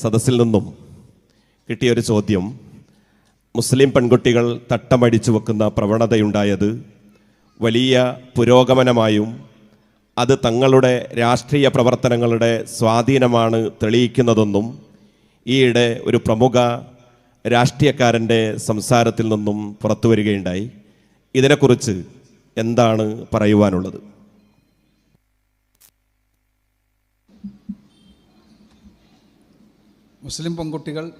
സദസ്സിൽ നിന്നും കിട്ടിയ ഒരു ചോദ്യം. മുസ്ലിം പെൺകുട്ടികൾ തട്ടമടിച്ചു വെക്കുന്ന പ്രവണതയുണ്ടായത് വലിയ പുരോഗമനമായും അത് തങ്ങളുടെ രാഷ്ട്രീയ പ്രവർത്തനങ്ങളുടെ സ്വാധീനമാണ് തെളിയിക്കുന്നതെന്നും ഈയിടെ ഒരു പ്രമുഖ രാഷ്ട്രീയക്കാരന്റെ സംസാരത്തിൽ നിന്നും പുറത്തു വരികയുണ്ടായി ഇതിനെക്കുറിച്ച് എന്താണ് പറയുവാനുള്ളത്? മുസ്ലിം പെൺകുട്ടികൾ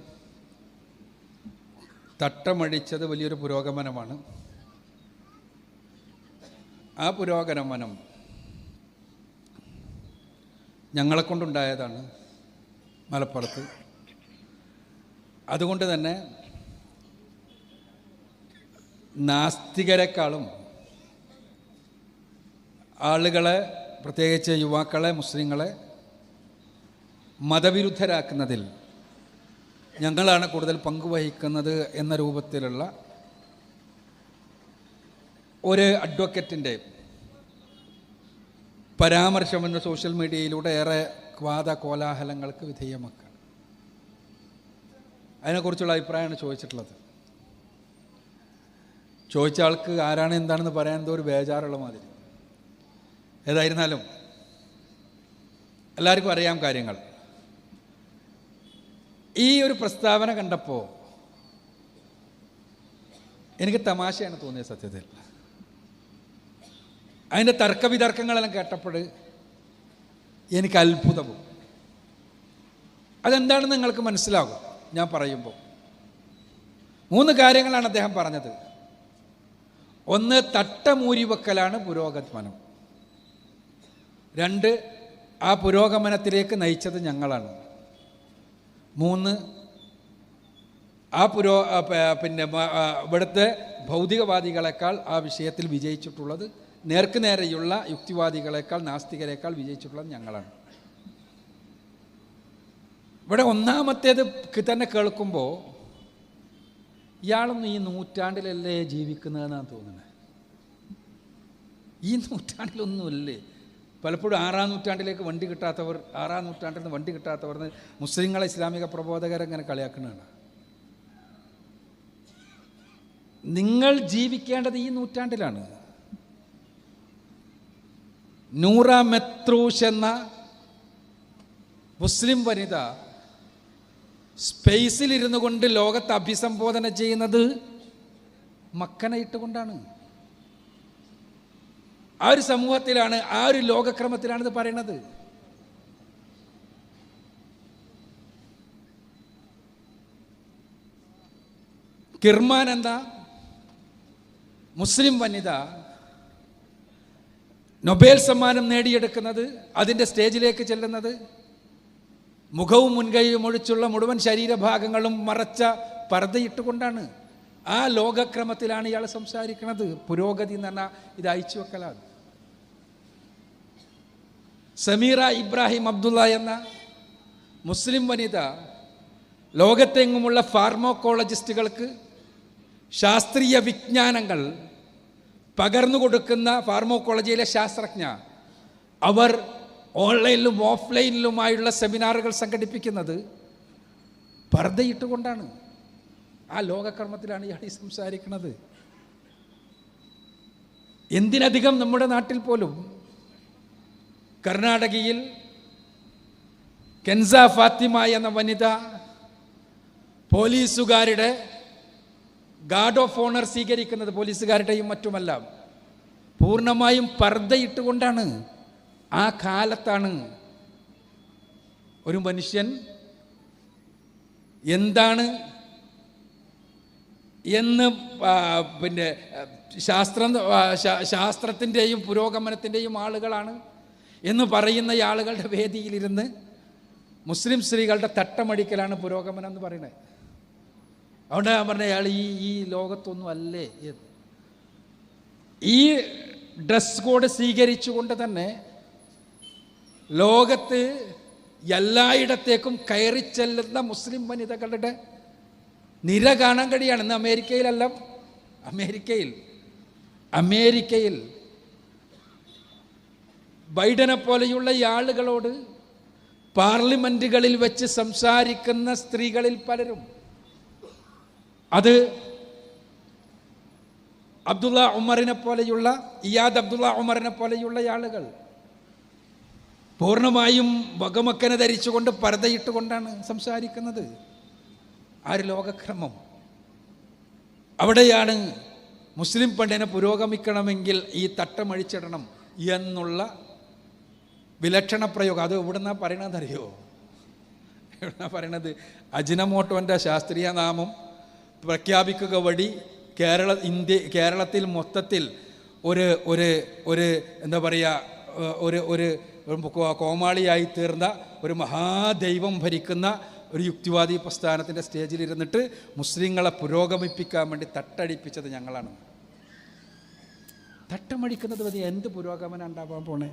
തട്ടമടിച്ചത് വലിയൊരു പുരോഗമനമാണ്. ആ പുരോഗമനം ഞങ്ങളെ കൊണ്ടുണ്ടായതാണ് മലപ്പുറത്ത്. അതുകൊണ്ട് തന്നെ നാസ്തികരെക്കാളും ആളുകളെ പ്രത്യേകിച്ച് യുവാക്കളെ മുസ്ലിങ്ങളെ മതവിരുദ്ധരാക്കുന്നതിൽ ഞങ്ങളാണ് കൂടുതൽ പങ്കുവഹിക്കുന്നത് എന്ന രൂപത്തിലുള്ള ഒരു അഡ്വക്കറ്റിന്റെ പരാമർശം എന്ന സോഷ്യൽ മീഡിയയിലൂടെ ഏറെ വാദ കോലാഹലങ്ങൾക്ക് വിധേയമാക്കുക. അതിനെക്കുറിച്ചുള്ള അഭിപ്രായമാണ് ചോദിച്ചിട്ടുള്ളത്. ചോദിച്ച ആൾക്ക് ആരാണ് എന്താണെന്ന് പറയാൻ എന്തോ ഒരു ബേജാറുള്ള മാതിരി. ഏതായിരുന്നാലും എല്ലാവർക്കും അറിയാം കാര്യങ്ങൾ. ഈ ഒരു പ്രസ്താവന കണ്ടപ്പോൾ എനിക്ക് തമാശയാണ് തോന്നിയത് സത്യത്തിൽ. അതിന്റെ തർക്കവിതർക്കങ്ങളെല്ലാം കേട്ടപ്പോൾ എനിക്ക് അത്ഭുതവും. അതെന്താണെന്ന് നിങ്ങൾക്ക് മനസ്സിലാകും ഞാൻ പറയുമ്പോൾ. മൂന്ന് കാര്യങ്ങളാണ് അദ്ദേഹം പറഞ്ഞത്. ഒന്ന് തട്ടമൂരി വെക്കലാണ് പുരോഗമനം. രണ്ട് ആ പുരോഗമനത്തിലേക്ക് നയിച്ചത് ഞങ്ങളാണ്. മൂന്ന്. ആ പുരോ പിന്നെ ഇവിടുത്തെ ഭൗതികവാദികളെക്കാൾ ആ വിഷയത്തിൽ വിജയിച്ചിട്ടുള്ളത് നേർക്കുനേരെയുള്ള യുക്തിവാദികളെക്കാൾ നാസ്തികരെക്കാൾ വിജയിച്ചിട്ടുള്ളത് ഞങ്ങളാണ്. ഇവിടെ ഒന്നാമത്തേത് തന്നെ കേൾക്കുമ്പോൾ ഇയാളൊന്നും ഈ നൂറ്റാണ്ടിലല്ലേ ജീവിക്കുന്നതെന്നാണ് തോന്നുന്നത്. ഈ നൂറ്റാണ്ടിലൊന്നുമല്ലേ പലപ്പോഴും ആറാം നൂറ്റാണ്ടിലേക്ക് വണ്ടി കിട്ടാത്തവർ ആറാം നൂറ്റാണ്ടിൽ നിന്ന് വണ്ടി കിട്ടാത്തവർ മുസ്ലിങ്ങളെ ഇസ്ലാമിക പ്രബോധകരെ ഇങ്ങനെ കളിയാക്കുന്നതാണ് നിങ്ങൾ ജീവിക്കേണ്ടത് ഈ നൂറ്റാണ്ടിലാണ്. നൂറ മെത്രൂഷ് എന്ന മുസ്ലിം വനിത സ്പേസിലിരുന്നു കൊണ്ട് ലോകത്തെ അഭിസംബോധന ചെയ്യുന്നത് മക്കനെ ഇട്ടുകൊണ്ടാണ്. ആ ഒരു സമൂഹത്തിലാണ് ആ ഒരു ലോകക്രമത്തിലാണ് ഇത് പറയുന്നത് കിർമാൻ എന്താ? മുസ്ലിം വനിത നൊബേൽ സമ്മാനം നേടിയെടുക്കുന്നത് അതിന്റെ സ്റ്റേജിലേക്ക് ചെല്ലുന്നത് മുഖവും മുൻകൈയും ഒഴിച്ചുള്ള മുഴുവൻ ശരീരഭാഗങ്ങളും മറച്ച പർദ്ദയിട്ടുകൊണ്ടാണ്. ആ ലോകക്രമത്തിലാണ് ഇയാൾ സംസാരിക്കുന്നത് പുരോഗതി എന്ന് പറഞ്ഞാൽ ഇത് അയച്ചു വെക്കലാണ്. സമീറ ഇബ്രാഹിം അബ്ദുള്ള എന്ന മുസ്ലിം വനിത ലോകത്തെങ്ങുമുള്ള ഫാർമോക്കോളജിസ്റ്റുകൾക്ക് ശാസ്ത്രീയ വിജ്ഞാനങ്ങൾ പകർന്നു കൊടുക്കുന്ന ഫാർമോക്കോളജിയിലെ ശാസ്ത്രജ്ഞ അവർ ഓൺലൈനിലും ഓഫ്ലൈനിലുമായുള്ള സെമിനാറുകൾ സംഘടിപ്പിക്കുന്നത് പർദ്ദയിട്ടുകൊണ്ടാണ്. ആ ലോകക്രമത്തിലാണ് ഇയാൾ ഈ സംസാരിക്കുന്നത്. എന്തിനധികം നമ്മുടെ നാട്ടിൽ പോലും കർണാടകയിൽ കെൻസ ഫാത്തിമ എന്ന വനിത പോലീസുകാരുടെ ഗാർഡ് ഓഫ് ഓണർ സ്വീകരിക്കുന്നത് പോലീസുകാരുടെയും മറ്റുമല്ല. പൂർണമായും പർദ്ദയിട്ടുകൊണ്ടാണ് ആ കാലത്താണ് ഒരു മനുഷ്യൻ എന്താണ് എന്ന് പിന്നെ ശാസ്ത്രം ശാസ്ത്രത്തിന്റെയും പുരോഗമനത്തിന്റെയും ആളുകളാണ് എന്ന് പറയുന്ന ആളുകളുടെ വേദിയിലിരുന്ന് മുസ്ലിം സ്ത്രീകളുടെ തട്ടമടിക്കലാണ് പുരോഗമനം എന്ന് പറയുന്നത്. അതുകൊണ്ട് ഞാൻ പറഞ്ഞ അയാൾ ഈ ഈ ലോകത്തൊന്നും അല്ലേ എന്ന്. ഈ ഡ്രസ് കോഡ് സ്വീകരിച്ചുകൊണ്ട് തന്നെ ലോകത്ത് എല്ലായിടത്തേക്കും കയറി ചെല്ലുന്ന മുസ്ലിം വനിതകളുടെ നിര കാണാൻ കഴിയാണ്. ഇന്ന് അമേരിക്കയിലല്ല അമേരിക്കയിൽ അമേരിക്കയിൽ ബൈഡനെ പോലെയുള്ള ഈ ആളുകളോട് പാർലമെന്റുകളിൽ വെച്ച് സംസാരിക്കുന്ന സ്ത്രീകളിൽ പലരും. അത് അബ്ദുള്ള ഉമറിനെ പോലെയുള്ള ഇയാദ് അബ്ദുള്ള ഉമറിനെ പോലെയുള്ള ആളുകൾ പൂർണമായും വകമക്കനെ ധരിച്ചുകൊണ്ട് പരതയിട്ടുകൊണ്ടാണ് സംസാരിക്കുന്നത്. ആ ഒരു ലോകക്രമം. അവിടെയാണ് മുസ്ലിം പെണ്ണിനെ പുരോഗമിക്കണമെങ്കിൽ ഈ തട്ടമഴിച്ചിടണം എന്നുള്ള വിലക്ഷണ പ്രയോഗം. അത് എവിടുന്നാ പറയണതറിയോ എവിടുന്നാ പറയണത്? അജിനമോട്ടോന്റെ ശാസ്ത്രീയ നാമം പ്രഖ്യാപിക്കുക വഴി കേരള ഇന്ത്യ കേരളത്തിൽ മൊത്തത്തിൽ ഒരു ഒരു ഒരു എന്താ പറയുക ഒരു ഒരു കോമാളിയായി തീർന്ന ഒരു മഹാദൈവം ഭരിക്കുന്ന ഒരു യുക്തിവാദി പ്രസ്ഥാനത്തിന്റെ സ്റ്റേജിലിരുന്നിട്ട് മുസ്ലിങ്ങളെ പുരോഗമിപ്പിക്കാൻ വേണ്ടി തട്ടടിപ്പിച്ചത് ഞങ്ങളാണ്. തട്ടമടിക്കുന്നത് മതി എന്ത് പുരോഗമനം ഉണ്ടാവാൻ പോണേ?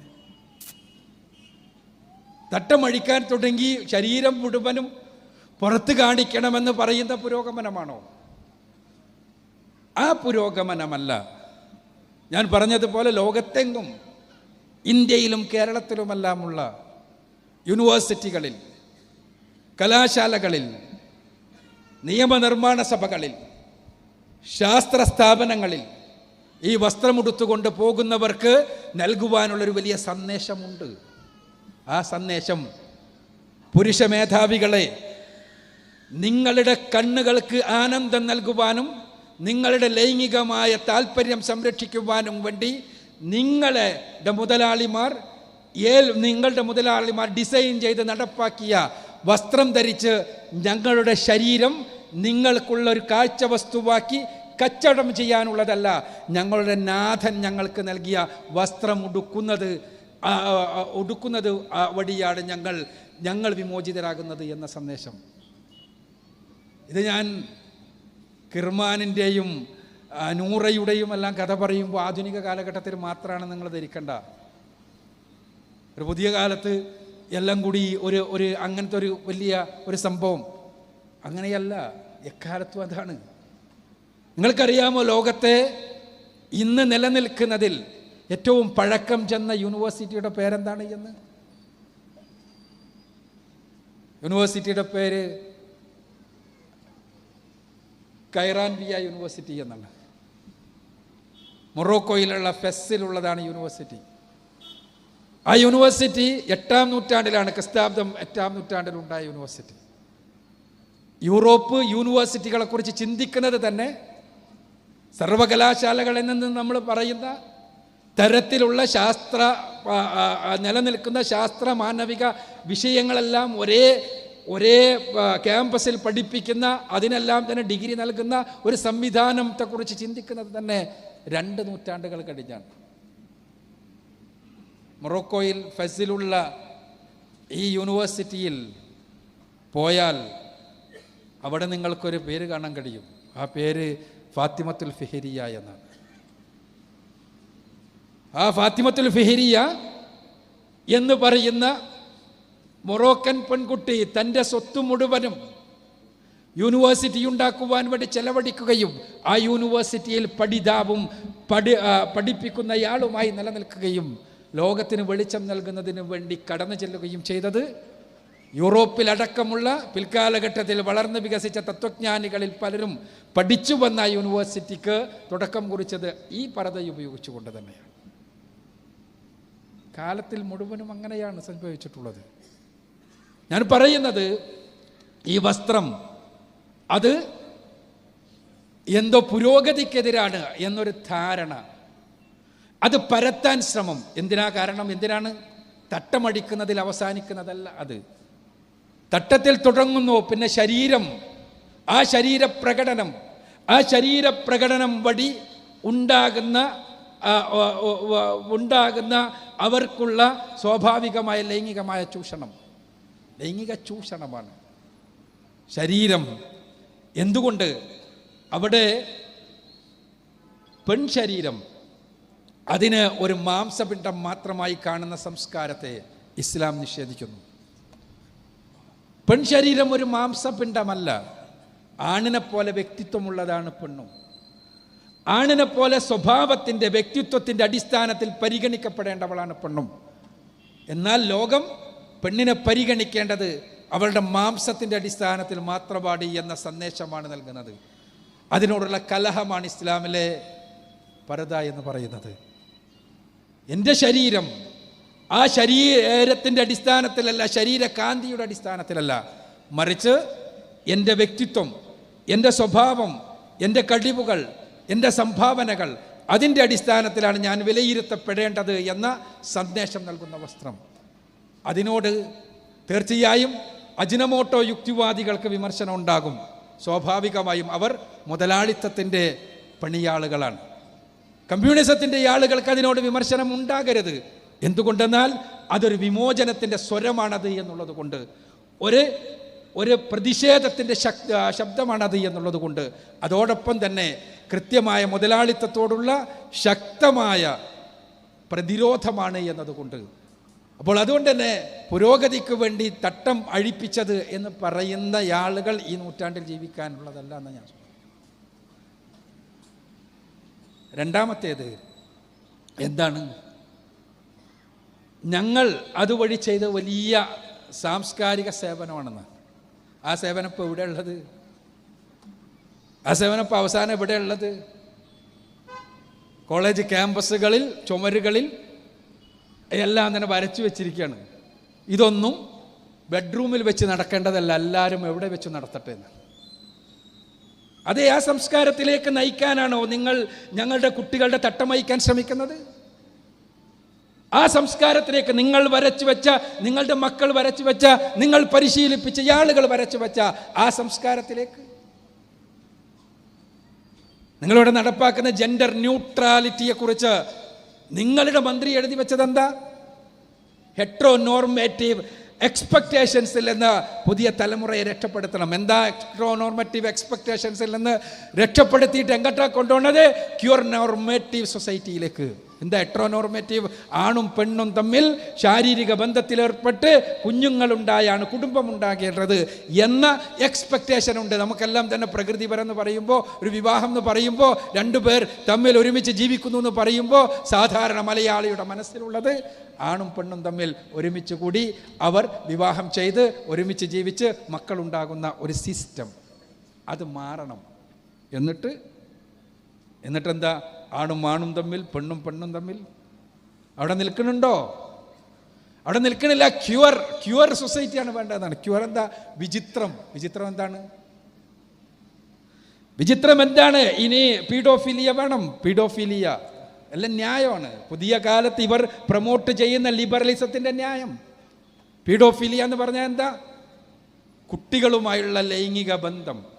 തട്ടമഴിക്കാൻ തുടങ്ങി ശരീരം മുഴുവനും പുറത്ത് കാണിക്കണമെന്ന് പറയുന്ന പുരോഗമനമാണോ? ആ പുരോഗമനമല്ല. ഞാൻ പറഞ്ഞതുപോലെ ലോകത്തെങ്ങും ഇന്ത്യയിലും കേരളത്തിലുമെല്ലാമുള്ള യൂണിവേഴ്സിറ്റികളിൽ കലാശാലകളിൽ നിയമനിർമ്മാണ സഭകളിൽ ശാസ്ത്ര സ്ഥാപനങ്ങളിൽ ഈ വസ്ത്രമുടുത്തുകൊണ്ട് പോകുന്നവർക്ക് നൽകുവാനുള്ളൊരു വലിയ സന്ദേശമുണ്ട്. ആ സന്ദേശം പുരുഷ മേധാവികളെ നിങ്ങളുടെ കണ്ണുകൾക്ക് ആനന്ദം നൽകുവാനും നിങ്ങളുടെ ലൈംഗികമായ താല്പര്യം സംരക്ഷിക്കുവാനും വേണ്ടി നിങ്ങളുടെ മുതലാളിമാർ ഏൽ നിങ്ങളുടെ മുതലാളിമാർ ഡിസൈൻ ചെയ്ത് നടപ്പാക്കിയ വസ്ത്രം ധരിച്ച് ഞങ്ങളുടെ ശരീരം നിങ്ങൾക്കുള്ള ഒരു കാഴ്ച വസ്തുവാക്കി കച്ചവടം ചെയ്യാനുള്ളതല്ല ഞങ്ങളുടെ നാഥൻ ഞങ്ങൾക്ക് നൽകിയ വസ്ത്രം ഉടുക്കുന്നത് ആ വഴിയാണ് ഞങ്ങൾ ഞങ്ങൾ വിമോചിതരാകുന്നത് എന്ന സന്ദേശം. ഇത് ഞാൻ കിർമാനിന്റെയും നൂറയുടെയും എല്ലാം കഥ പറയുമ്പോൾ ആധുനിക കാലഘട്ടത്തിൽ മാത്രമാണ് നിങ്ങൾ ധരിക്കേണ്ട. ഒരു പുതിയ കാലത്ത് എല്ലാം കൂടി ഒരു ഒരു അങ്ങനത്തെ ഒരു വലിയ ഒരു സംഭവം. അങ്ങനെയല്ല എക്കാലത്തും അതാണ്. നിങ്ങൾക്കറിയാമോ ലോകത്തെ ഇന്ന് നിലനിൽക്കുന്നതിൽ ഏറ്റവും പഴക്കം ചെന്ന യൂണിവേഴ്സിറ്റിയുടെ പേരെന്താണ് എന്ന്? യൂണിവേഴ്സിറ്റിയുടെ പേര് കൈറാൻബിയ യൂണിവേഴ്സിറ്റി എന്നുള്ള മൊറോക്കോയിലുള്ള ഫെസ്സിലുള്ളതാണ് യൂണിവേഴ്സിറ്റി. ആ യൂണിവേഴ്സിറ്റി എട്ടാം നൂറ്റാണ്ടിലാണ് ക്രിസ്താബ്ദം എട്ടാം നൂറ്റാണ്ടിലുണ്ടായ യൂണിവേഴ്സിറ്റി. യൂറോപ്പ് യൂണിവേഴ്സിറ്റികളെക്കുറിച്ച് ചിന്തിക്കുന്നത് തന്നെ സർവകലാശാലകൾ നിന്ന് നമ്മൾ പറയുന്ന തരത്തിലുള്ള ശാസ്ത്ര നിലനിൽക്കുന്ന ശാസ്ത്ര മാനവിക വിഷയങ്ങളെല്ലാം ഒരേ ഒരേ ക്യാമ്പസിൽ പഠിപ്പിക്കുന്ന അതിനെല്ലാം തന്നെ ഡിഗ്രി നൽകുന്ന ഒരു സംവിധാനത്തെക്കുറിച്ച് ചിന്തിക്കുന്നത് തന്നെ രണ്ട് നൂറ്റാണ്ടുകൾ കഴിഞ്ഞാണ്. മൊറോക്കോയിൽ ഫസിലുള്ള ഈ യൂണിവേഴ്സിറ്റിയിൽ പോയാൽ അവിടെ നിങ്ങൾക്കൊരു പേര് കാണാൻ കഴിയും. ആ പേര് ഫാത്തിമത്തുൽ ഫെഹരിയ എന്നാണ്. ആ ഫാത്തിമത്തുൽ ഫെഹരിയ എന്ന് പറയുന്ന മൊറോക്കൻ പെൺകുട്ടി തന്റെ സ്വത്ത് മുഴുവനും യൂണിവേഴ്സിറ്റി ഉണ്ടാക്കുവാൻ വേണ്ടി ചെലവഴിക്കുകയും ആ യൂണിവേഴ്സിറ്റിയിൽ പഠിതാവും പഠി പഠിപ്പിക്കുന്നയാളുമായി നിലനിൽക്കുകയും ലോകത്തിന് വെളിച്ചം നൽകുന്നതിന് വേണ്ടി കടന്നു ചെല്ലുകയും ചെയ്തത് യൂറോപ്പിലടക്കമുള്ള പിൽക്കാലഘട്ടത്തിൽ വളർന്നു വികസിച്ച തത്വജ്ഞാനികളിൽ പലരും പഠിച്ചു വന്ന യൂണിവേഴ്സിറ്റിക്ക് തുടക്കം കുറിച്ചത് ഈ പരതയുപയോഗിച്ചുകൊണ്ട് തന്നെയാണ്. കാലത്തിൽ മുഴുവനും അങ്ങനെയാണ് സംഭവിച്ചിട്ടുള്ളത്. ഞാൻ പറയുന്നത് ഈ വസ്ത്രം അത് എന്തോ പുരോഗതിക്കെതിരാണ് എന്നൊരു ധാരണ. അത് പരത്താൻ ശ്രമം. എന്തിനാ കാരണം? എന്തിനാണ്? തട്ടമടിക്കുന്നതിൽ അവസാനിക്കുന്നതല്ല അത്. തട്ടത്തിൽ തുടങ്ങുന്നു പിന്നെ ശരീരം. ആ ശരീരപ്രകടനം ആ ശരീരപ്രകടനം വഴി ഉണ്ടാകുന്ന ഉണ്ടാകുന്ന അവർക്കുള്ള സ്വാഭാവികമായ ലൈംഗികമായ ചൂഷണം. ലൈംഗിക ചൂഷണമാണ്. ശരീരം എന്തുകൊണ്ട് അവിടെ പെൺശരീരം അതിന് ഒരു മാംസപിണ്ഡം മാത്രമായി കാണുന്ന സംസ്കാരത്തെ ഇസ്ലാം നിഷേധിക്കുന്നു. പെൺശരീരം ഒരു മാംസപിണ്ഡമല്ല. ആണിനെ പോലെ വ്യക്തിത്വമുള്ളതാണ് പെണ്ണും. ആണിനെ പോലെ സ്വഭാവത്തിന്റെ വ്യക്തിത്വത്തിന്റെ അടിസ്ഥാനത്തിൽ പരിഗണിക്കപ്പെടേണ്ടവളാണ് പെണ്ണും. എന്നാൽ ലോകം പെണ്ണിനെ പരിഗണിക്കേണ്ടത് അവളുടെ മാംസത്തിന്റെ അടിസ്ഥാനത്തിൽ മാത്രമാണ് എന്ന സന്ദേശമാണ് നൽകുന്നത്. അതിനോടുള്ള കലഹമാണ് ഇസ്ലാമിലെ പരത എന്ന് പറയുന്നത്. എന്റെ ശരീരം ആ ശരീരത്തിന്റെ അടിസ്ഥാനത്തിലല്ല ശരീരകാന്തിയുടെ അടിസ്ഥാനത്തിലല്ല. മറിച്ച് എന്റെ വ്യക്തിത്വം എന്റെ സ്വഭാവം എന്റെ കഴിവുകൾ എന്റെ സംഭാവനകൾ അതിന്റെ അടിസ്ഥാനത്തിലാണ് ഞാൻ വിലയിരുത്തപ്പെടേണ്ടത് എന്ന സന്ദേശം നൽകുന്ന വസ്ത്രം. അതിനോട് തീർച്ചയായും അജിനമോട്ടോ യുക്തിവാദികൾക്ക് വിമർശനം ഉണ്ടാകും. സ്വാഭാവികമായും അവർ മുതലാളിത്തത്തിന്റെ പണിയാളുകളാണ്. കമ്മ്യൂണിസത്തിന്റെ ആളുകൾക്ക് അതിനോട് വിമർശനം ഉണ്ടാകരുത്. എന്തുകൊണ്ടെന്നാൽ അതൊരു വിമോചനത്തിന്റെ സ്വരമാണത് എന്നുള്ളത് കൊണ്ട്. ഒരു ഒരു പ്രതിഷേധത്തിന്റെ ശബ്ദമാണത് എന്നുള്ളത് കൊണ്ട്. അതോടൊപ്പം തന്നെ കൃത്യമായ മുതലാളിത്തത്തോടുള്ള ശക്തമായ പ്രതിരോധമാണ് എന്നതുകൊണ്ട്. അപ്പോൾ അതുകൊണ്ട് തന്നെ പുരോഗതിക്ക് വേണ്ടി തട്ടം അഴിപ്പിച്ചത് എന്ന് പറയുന്ന ആളുകൾ ഈ നൂറ്റാണ്ടിൽ ജീവിക്കാനുള്ളതല്ല എന്ന് ഞാൻ രണ്ടാമത്തേത് എന്താണ്? ഞങ്ങൾ അതുവഴി ചെയ്ത വലിയ സാംസ്കാരിക സേവനമാണെന്ന്. ആ സേവനം ഇപ്പോൾ എവിടെ ആ സേവനം അവസാനം എവിടെ ഉള്ളത്? കോളേജ് ക്യാമ്പസുകളിൽ ചുമരുകളിൽ എല്ലാം തന്നെ വരച്ചു വെച്ചിരിക്കുകയാണ്. ഇതൊന്നും ബെഡ്റൂമിൽ വെച്ച് നടക്കേണ്ടതല്ല എല്ലാവരും എവിടെ വെച്ച് നടത്തട്ടെ എന്ന്. അതേ ആ സംസ്കാരത്തിലേക്ക് നയിക്കാനാണോ നിങ്ങൾ ഞങ്ങളുടെ കുട്ടികളുടെ തട്ടമയക്കാൻ ശ്രമിക്കുന്നത്? ആ സംസ്കാരത്തിലേക്ക് നിങ്ങൾ വരച്ചു വെച്ച നിങ്ങളുടെ മക്കൾ വരച്ചു വെച്ച നിങ്ങൾ പരിശീലിപ്പിച്ച ആളുകൾ വരച്ചു വെച്ച ആ സംസ്കാരത്തിലേക്ക് നിങ്ങളിവിടെ നടപ്പാക്കുന്ന ജെൻഡർ ന്യൂട്രാലിറ്റിയെ കുറിച്ച് നിങ്ങളുടെ മന്ത്രി എഴുതി വെച്ചത് എന്താ ഹെട്രോ നോർമേറ്റീവ് എക്സ്പെക്ടേഷൻസിൽ നിന്ന് പുതിയ തലമുറയെ രക്ഷപ്പെടുത്തണം. എന്താ എക്സ്ട്രോ നോർമേറ്റീവ് എക്സ്പെക്ടേഷൻസിൽ നിന്ന് രക്ഷപ്പെടുത്തിയിട്ട് എങ്ങോട്ടാണ് കൊണ്ടുപോകുന്നത് ക്യൂർ നോർമേറ്റീവ് സൊസൈറ്റിയിലേക്ക് എന്താ എട്രോനോർമേറ്റീവ് ആണും പെണ്ണും തമ്മിൽ ശാരീരിക ബന്ധത്തിലേർപ്പെട്ട് കുഞ്ഞുങ്ങളുണ്ടായാണ് കുടുംബം ഉണ്ടാകേണ്ടത് എന്ന എക്സ്പെക്ടേഷൻ ഉണ്ട്. നമുക്കെല്ലാം തന്നെ പ്രകൃതിപരം എന്ന് പറയുമ്പോൾ ഒരു വിവാഹം എന്ന് പറയുമ്പോൾ രണ്ടുപേർ തമ്മിൽ ഒരുമിച്ച് ജീവിക്കുന്നു എന്ന് പറയുമ്പോൾ സാധാരണ മലയാളിയുടെ മനസ്സിലുള്ളത് ആണും പെണ്ണും തമ്മിൽ ഒരുമിച്ച് കൂടി അവർ വിവാഹം ചെയ്ത് ഒരുമിച്ച് ജീവിച്ച് മക്കളുണ്ടാകുന്ന ഒരു സിസ്റ്റം അത് മാറണം. എന്നിട്ട് എന്നിട്ടെന്താ? ആണും ആണും തമ്മിൽ പെണ്ണും പെണ്ണും തമ്മിൽ. അവിടെ നിൽക്കുന്നുണ്ടോ? അവിടെ നിൽക്കണില്ല ക്യുവർ ക്യുവർ സൊസൈറ്റിയാണ് വേണ്ടതെന്നാണ്. ക്യുവർ എന്താ? വിചിത്രം. വിചിത്രം എന്താണ്? വിചിത്രം എന്താണ്? ഇനി പീഡോഫിലിയ വേണം. പീഡോഫിലിയ. എല്ലാം ന്യായമാണ്. പുതിയ കാലത്ത് ഇവർ പ്രൊമോട്ട് ചെയ്യുന്ന ലിബറലിസത്തിന്റെ ന്യായം. പീഡോഫിലിയ എന്ന് പറഞ്ഞാൽ എന്താ? കുട്ടികളുമായുള്ള ലൈംഗിക ബന്ധം.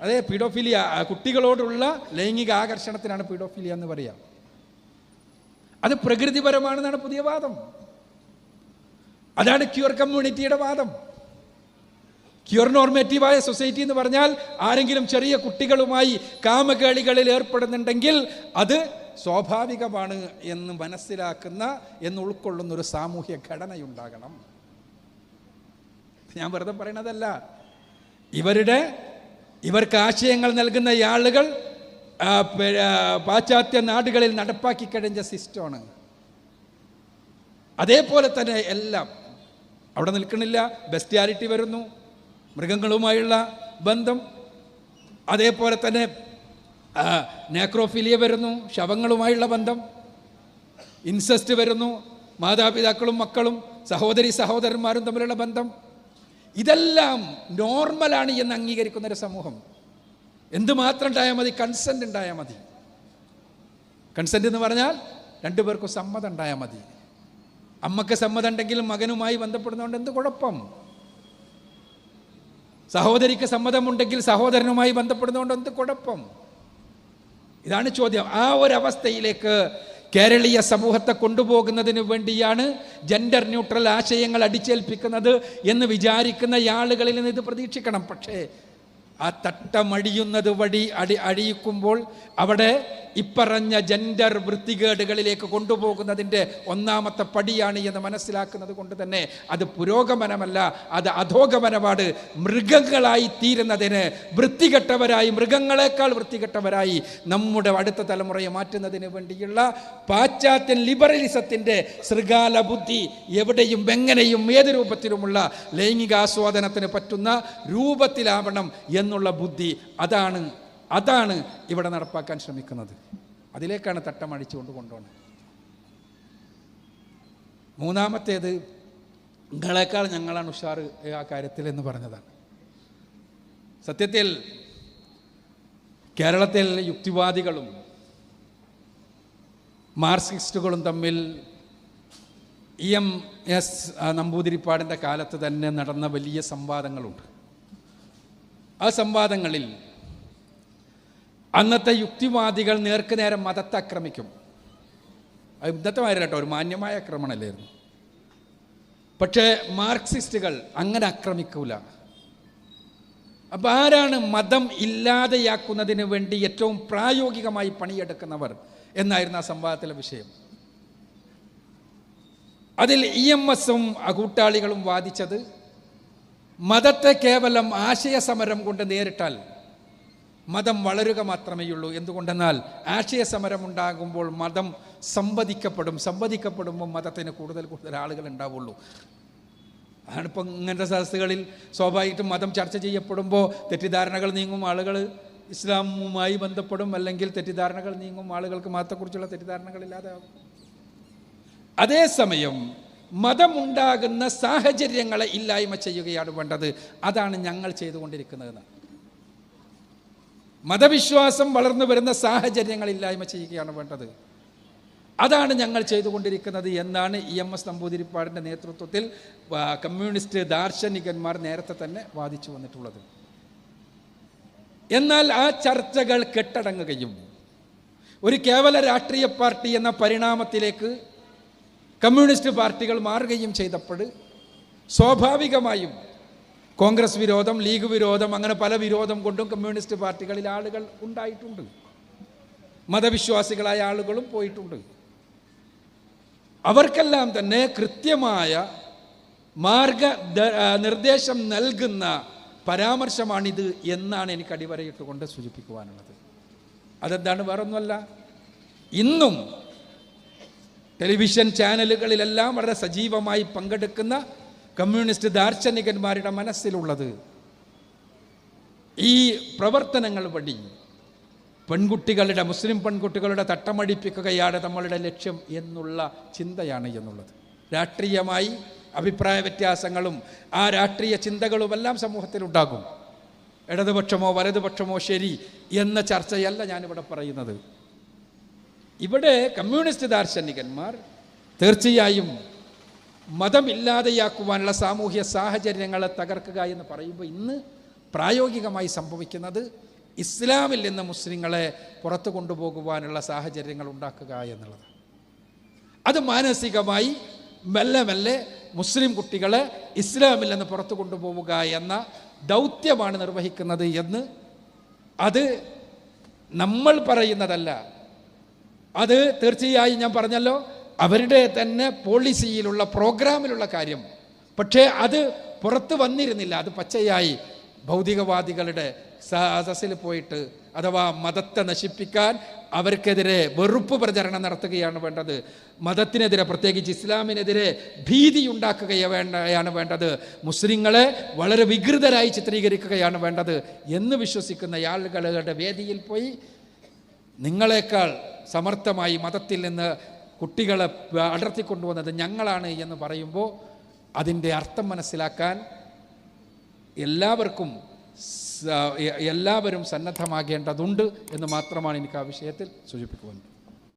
അതെ പീഡോഫിലിയ കുട്ടികളോടുള്ള ലൈംഗിക ആകർഷണത്തിനാണ് പീഡോഫിലിയ എന്ന് പറയാം. അത് പ്രകൃതിപരമാണെന്നാണ് പുതിയ വാദം. അതാണ് ക്യൂർ കമ്മ്യൂണിറ്റിയുടെ വാദം. ക്യൂർ നോർമേറ്റീവായ സൊസൈറ്റി എന്ന് പറഞ്ഞാൽ ആരെങ്കിലും ചെറിയ കുട്ടികളുമായി കാമകേളികളിൽ ഏർപ്പെടുന്നുണ്ടെങ്കിൽ അത് സ്വാഭാവികമാണ് എന്ന് മനസ്സിലാക്കുന്ന എന്ന് ഉൾക്കൊള്ളുന്ന ഒരു സാമൂഹ്യ ഘടനയുണ്ടാകണം. ഞാൻ വെറുതെ പറയണതല്ല. ഇവരുടെ ഇവർക്ക് ആശയങ്ങൾ നൽകുന്ന ആളുകൾ പാശ്ചാത്യ നാടുകളിൽ നടപ്പാക്കി കഴിഞ്ഞ സിസ്റ്റമാണ്. അതേപോലെ തന്നെ എല്ലാം അവിടെ നിൽക്കണില്ല ബെസ്റ്റിയാലിറ്റി വരുന്നു മൃഗങ്ങളുമായുള്ള ബന്ധം. അതേപോലെ തന്നെ നേക്രോഫിലിയ വരുന്നു ശവങ്ങളുമായുള്ള ബന്ധം. ഇൻസെസ്റ്റ് വരുന്നു മാതാപിതാക്കളും മക്കളും സഹോദരി സഹോദരന്മാരും തമ്മിലുള്ള ബന്ധം. ഇതെല്ലാം നോർമലാണ് എന്ന് അംഗീകരിക്കുന്ന ഒരു സമൂഹം. എന്തുമാത്രം ഉണ്ടായാൽ മതി? കൺസെന്റ് ഉണ്ടായാൽ മതി. കൺസെന്റ് എന്ന് പറഞ്ഞാൽ രണ്ടുപേർക്കും സമ്മതം ഉണ്ടായാൽ മതി. അമ്മയ്ക്ക് സമ്മതം ഉണ്ടെങ്കിലും മകനുമായി ബന്ധപ്പെടുന്നതുകൊണ്ട് എന്ത് കുഴപ്പം? സഹോദരിക്ക് സമ്മതമുണ്ടെങ്കിൽ സഹോദരനുമായി ബന്ധപ്പെടുന്നതുകൊണ്ട് എന്ത് കുഴപ്പം? ഇതാണ് ചോദ്യം. ആ ഒരു അവസ്ഥയിലേക്ക് കേരളീയ സമൂഹത്തെ കൊണ്ടുപോകുന്നതിന് വേണ്ടിയാണ് ജെൻഡർ ന്യൂട്രൽ ആശയങ്ങൾ അടിച്ചേൽപ്പിക്കുന്നത് എന്ന് വിചാരിക്കുന്ന ആളുകളിൽ നിന്ന് ഇത് പ്രതീക്ഷിക്കണം. പക്ഷേ ആ തട്ടമടിയുന്നത് വഴി അടി അടിയിക്കുമ്പോൾ അവിടെ ഇപ്പറഞ്ഞ ജെൻഡർ വൃത്തികേടുകളിലേക്ക് കൊണ്ടുപോകുന്നതിന്റെ ഒന്നാമത്തെ പടിയാണ് എന്ന് മനസ്സിലാക്കുന്നത് കൊണ്ട് തന്നെ അത് പുരോഗമനമല്ല അത് അധോഗമനമാണ്. മൃഗങ്ങളായി തീരുന്നതിന് വൃത്തികെട്ടവരായി മൃഗങ്ങളെക്കാൾ വൃത്തികെട്ടവരായി നമ്മുടെ അടുത്ത തലമുറയെ മാറ്റുന്നതിന് വേണ്ടിയുള്ള പാശ്ചാത്യൻ ലിബറലിസത്തിന്റെ ശൃഗാല ബുദ്ധി എവിടെയും എങ്ങനെയും ഏത് രൂപത്തിലുമുള്ള ലൈംഗികാസ്വാദനത്തിന് പറ്റുന്ന രൂപത്തിലാവണം എന്നുള്ള ബുദ്ധി അതാണ് അതാണ് ഇവിടെ നടപ്പാക്കാൻ ശ്രമിക്കുന്നത്. അതിലേക്കാണ് തട്ടമടിച്ചുകൊണ്ട് കൊണ്ടുപോകുന്നത്. മൂന്നാമത്തേത് നിങ്ങളെക്കാൾ ഞങ്ങളാണ് ഉഷാർ ആ കാര്യത്തിൽ എന്ന് പറഞ്ഞതാണ്. സത്യത്തിൽ കേരളത്തിൽ യുക്തിവാദികളും മാർക്സിസ്റ്റുകളും തമ്മിൽ ഇ എം എസ് നമ്പൂതിരിപ്പാടിന്റെ കാലത്ത് തന്നെ നടന്ന വലിയ സംവാദങ്ങളുണ്ട്. ആ സംവാദങ്ങളിൽ അന്നത്തെ യുക്തിവാദികൾ നേർക്ക് നേരെ മതത്തെ ആക്രമിക്കും അത് ഇന്നത്തെ മാതിരി കേട്ടോ ഒരു മാന്യമായ ആക്രമണമല്ലായിരുന്നു. പക്ഷേ മാർക്സിസ്റ്റുകൾ അങ്ങനെ ആക്രമിക്കൂല. അപ്പം ആരാണ് മതം ഇല്ലാതെയാക്കുന്നതിന് വേണ്ടി ഏറ്റവും പ്രായോഗികമായി പണിയെടുക്കുന്നവർ എന്നായിരുന്നു ആ സംവാദത്തിലെ വിഷയം. അതിൽ ഇ എം എസും കൂട്ടാളികളും വാദിച്ചത് മതത്തെ കേവലം ആശയസമരം കൊണ്ട് നേരിട്ടാൽ മതം വളരുക മാത്രമേ മാത്രമേയുള്ളൂ. എന്തുകൊണ്ടെന്നാൽ ആശയസമരം ഉണ്ടാകുമ്പോൾ മതം സംവദിക്കപ്പെടും. സംവദിക്കപ്പെടുമ്പോൾ മതത്തിന് കൂടുതൽ കൂടുതൽ ആളുകൾ ഉണ്ടാവുള്ളൂ. അതാണിപ്പോൾ ഇങ്ങനത്തെ സദസ്സുകളിൽ സ്വാഭാവികമായിട്ടും മതം ചർച്ച ചെയ്യപ്പെടുമ്പോൾ തെറ്റിദ്ധാരണകൾ നീങ്ങും. ആളുകൾ ഇസ്ലാമുമായി ബന്ധപ്പെടും അല്ലെങ്കിൽ തെറ്റിദ്ധാരണകൾ നീങ്ങും. ആളുകൾക്ക് മതത്തെക്കുറിച്ചുള്ള തെറ്റിദ്ധാരണകളില്ലാതെ ആകും അതേസമയം മതമുണ്ടാകുന്ന സാഹചര്യങ്ങളെ ഇല്ലായ്മ ചെയ്യുകയാണ് വേണ്ടത്. അതാണ് ഞങ്ങൾ ചെയ്തുകൊണ്ടിരിക്കുന്നതെന്ന്. മതവിശ്വാസം വളർന്നു വരുന്ന സാഹചര്യങ്ങൾ ഇല്ലായ്മ ചെയ്യുകയാണ് വേണ്ടത്. അതാണ് ഞങ്ങൾ ചെയ്തുകൊണ്ടിരിക്കുന്നത് എന്നാണ് ഇ എം എസ് നമ്പൂതിരിപ്പാടിന്റെ നേതൃത്വത്തിൽ കമ്മ്യൂണിസ്റ്റ് ദാർശനികന്മാർ നേരത്തെ തന്നെ വാദിച്ചു വന്നിട്ടുള്ളത്. എന്നാൽ ആ ചർച്ചകൾ കെട്ടടങ്ങുകയും ഒരു കേവല രാഷ്ട്രീയ പാർട്ടി എന്ന പരിണാമത്തിലേക്ക് കമ്മ്യൂണിസ്റ്റ് പാർട്ടികൾ മാറുകയും ചെയ്തപ്പോൾ സ്വാഭാവികമായും കോൺഗ്രസ് വിരോധം ലീഗ് വിരോധം അങ്ങനെ പല വിരോധം കൊണ്ടും കമ്മ്യൂണിസ്റ്റ് പാർട്ടികളിൽ ആളുകൾ ഉണ്ടായിട്ടുണ്ട്. മതവിശ്വാസികളായ ആളുകളും പോയിട്ടുണ്ട്. അവർക്കെല്ലാം തന്നെ കൃത്യമായ മാർഗ നിർദ്ദേശം നൽകുന്ന പരാമർശമാണിത് എന്നാണ് എനിക്ക് അടിവരയിട്ടുകൊണ്ട് സൂചിപ്പിക്കുവാനുള്ളത്. അതെന്താണ് വേറൊന്നുമല്ല? ഇന്നും ടെലിവിഷൻ ചാനലുകളിലെല്ലാം വളരെ സജീവമായി പങ്കെടുക്കുന്ന കമ്മ്യൂണിസ്റ്റ് ദാർശനികന്മാരുടെ മനസ്സിലുള്ളത് ഈ പ്രവർത്തനങ്ങൾ വഴി പെൺകുട്ടികളുടെ മുസ്ലിം പെൺകുട്ടികളുടെ തട്ടമടിപ്പിക്കുകയാണ് നമ്മളുടെ ലക്ഷ്യം എന്നുള്ള ചിന്തയാണ് എന്നുള്ളത്. രാഷ്ട്രീയമായി അഭിപ്രായ വ്യത്യാസങ്ങളും ആ രാഷ്ട്രീയ ചിന്തകളുമെല്ലാം സമൂഹത്തിലുണ്ടാകും. ഇടതുപക്ഷമോ വലതുപക്ഷമോ ശരി എന്ന ചർച്ചയല്ല ഞാനിവിടെ പറയുന്നത്. ഇവിടെ കമ്മ്യൂണിസ്റ്റ് ദാർശനികന്മാർ തീർച്ചയായും മതമില്ലാതെയാക്കുവാനുള്ള സാമൂഹ്യ സാഹചര്യങ്ങളെ തകർക്കുക എന്ന് പറയുമ്പോൾ ഇന്ന് പ്രായോഗികമായി സംഭവിക്കുന്നത് ഇസ്ലാമിൽ നിന്ന് മുസ്ലിങ്ങളെ പുറത്തു കൊണ്ടുപോകുവാനുള്ള സാഹചര്യങ്ങൾ ഉണ്ടാക്കുക എന്നുള്ളത് അത് മാനസികമായി മെല്ലെ മെല്ലെ മുസ്ലിം കുട്ടികളെ ഇസ്ലാമിൽ നിന്ന് പുറത്തു കൊണ്ടുപോവുക എന്ന ദൗത്യമാണ് നിർവഹിക്കുന്നത് എന്ന് അത് നമ്മൾ പറയുന്നതല്ല. അത് തീർച്ചയായും ഞാൻ പറഞ്ഞല്ലോ അവരുടെ തന്നെ പോളിസിയിലുള്ള പ്രോഗ്രാമിലുള്ള കാര്യം. പക്ഷേ അത് പുറത്ത് വന്നിരുന്നില്ല. അത് പച്ചയായി ഭൗതികവാദികളുടെ സദസ്സിൽ പോയിട്ട് അഥവാ മതത്തെ നശിപ്പിക്കാൻ അവർക്കെതിരെ വെറുപ്പ് പ്രചരണം നടത്തുകയാണ് വേണ്ടത്. മതത്തിനെതിരെ പ്രത്യേകിച്ച് ഇസ്ലാമിനെതിരെ ഭീതി ഉണ്ടാക്കുകയാണ് വേണ്ടയാണ് വേണ്ടത്. മുസ്ലിങ്ങളെ വളരെ വികൃതരായി ചിത്രീകരിക്കുകയാണ് വേണ്ടത് എന്ന് വിശ്വസിക്കുന്ന ആളുകളുടെ വേദിയിൽ പോയി നിങ്ങളെക്കാൾ സമർത്ഥമായി മതത്തിൽ നിന്ന് കുട്ടികളെ അടർത്തിക്കൊണ്ടുവന്നത് ഞങ്ങളാണ് എന്ന് പറയുമ്പോൾ അതിന്റെ അർത്ഥം മനസ്സിലാക്കാൻ എല്ലാവർക്കും എല്ലാവരും സന്നദ്ധമാകേണ്ടതുണ്ട് എന്ന് മാത്രമാണ് എനിക്ക് ആ വിഷയത്തിൽ സൂചിപ്പിക്കുവാൻ